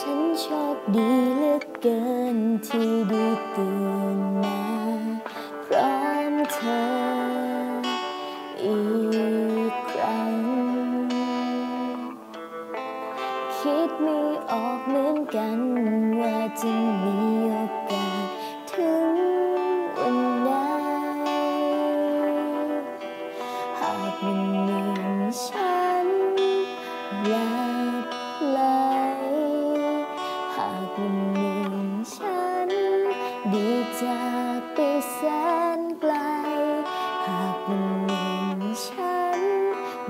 โชคดีเหลือเกินที่ได้ตื่นมาพร้อมเธออีกครั้ง คิดไม่ออกเหมือนกันว่าจะมีโอกาสถึงวันไหนหากมันหนึ่งฉันหลับากวันหนึ่งฉัน ดีจากไปแสนไกล หากวันหนึ่งฉัน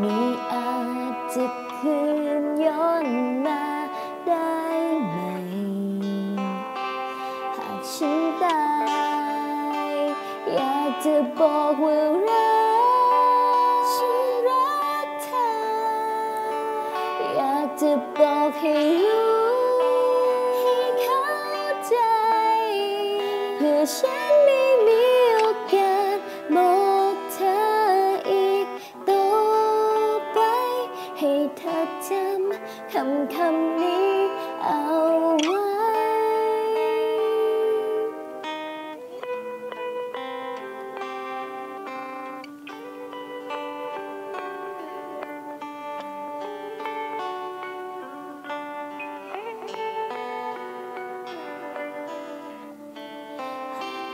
ม่อาจจะคืนย้อนมาได้ไหม หากฉันตายอยากจะบอกว่ารักฉันรักเธอ อยากจะบอกให้ เพื่อฉันไม่มีโอกาสบอกเธออีกต่อไป ให้เธอจำคำคำนี้เอา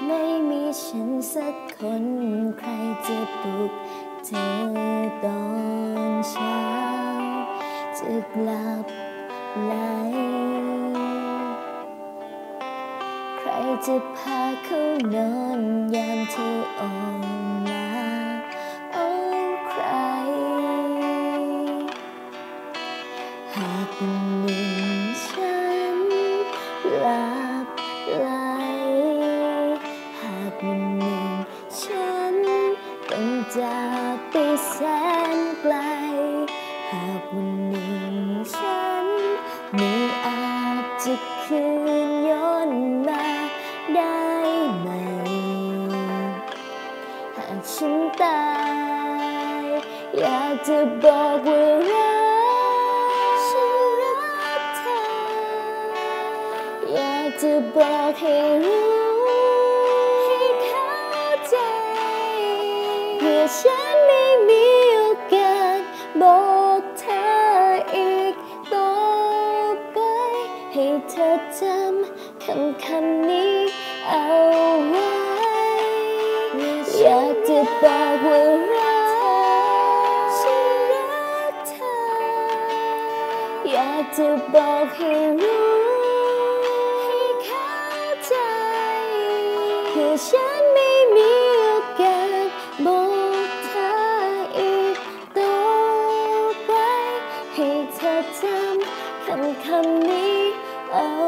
ไม่มีฉันสักคนใครจะปลุกเธอตอนเช้า จะหลับไหลใครจะพาเขานอนยามเธออ่อนล้าโอ้ใคร หากวันหนึ่งฉันลับ ไปแสนไกล หากวันหนึ่งฉัน ไม่อาจจะคืนย้อนมาได้ไหม หากฉันตาย อยากจะบอกว่ารักฉันรักเธอ อยากจะบอกให้รู้ให้เข้าใจเพื่อฉันำคำคำนี้เอาไว้ อยากจะบอกว่ารักฉันรักเธอ อยากจะบอกให้รู้ให้เข้าใจเพื่อฉันไม่มีโอกาสบอกเธออีกต่อไปให้เธอจำคำคำนี้เอา